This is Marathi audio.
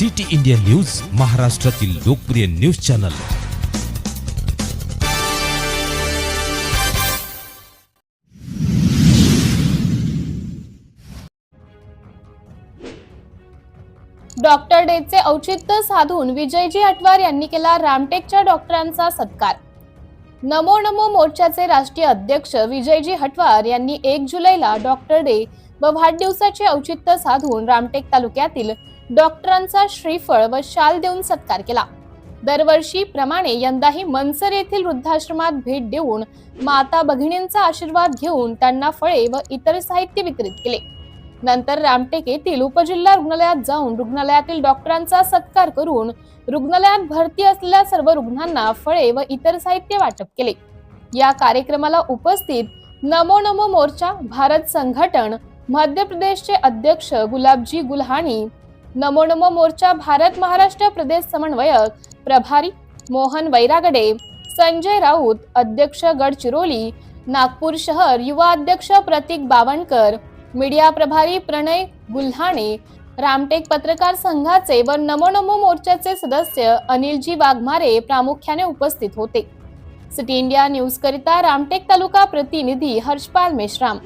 सिटी इंडिया न्यूज महाराष्ट्रातील लोकप्रिय न्यूज चॅनल. डॉक्टर डेचे औचित्य साधून विजयजी अटवार यांनी केला रामटेकच्या डॉक्टरांचा सत्कार. नमो नमो मोर्चाचे राष्ट्रीय अध्यक्ष विजयजी हटवार यांनी एक जुलैला डॉक्टर डे व वाढदिवसाचे औचित्य साधून रामटेक तालुक्यातील डॉक्टरांचा श्रीफळ व शाल देऊन सत्कार केला. दरवर्षी प्रमाणे यंदाही मनसर येथील वृद्धाश्रमात भेट देऊन माता भगिनींचा आशीर्वाद घेऊन त्यांना फळे व इतर साहित्य वितरित केले. नंतर रामटेक येथील उपजिल्हा रुग्णालयात जाऊन रुग्णालयातील डॉक्टरांचा सत्कार करून रुग्णालयात भरती असलेल्या सर्व रुग्णांना फळे व इतर साहित्य वाटप केले. या कार्यक्रमाला उपस्थित नमो नमो मोर्चा भारत संघटन मध्य प्रदेशचे अध्यक्ष गुलाबजी गुल्हाणी नमो नमो मोर्चा भारत महाराष्ट्र प्रदेश समन्वयक प्रभारी मोहन वैरागडे संजय राऊत अध्यक्ष गडचिरोली नागपूर शहर युवा अध्यक्ष प्रतीक बावणकर मीडिया प्रभारी प्रणय गुल्हाणे रामटेक पत्रकार संघाचे व नमो नमो मोर्चाचे सदस्य अनिलजी वाघमारे प्रामुख्याने उपस्थित होते. सिटी इंडिया न्यूज करिता रामटेक तालुका प्रतिनिधी हर्षपाल मेश्राम.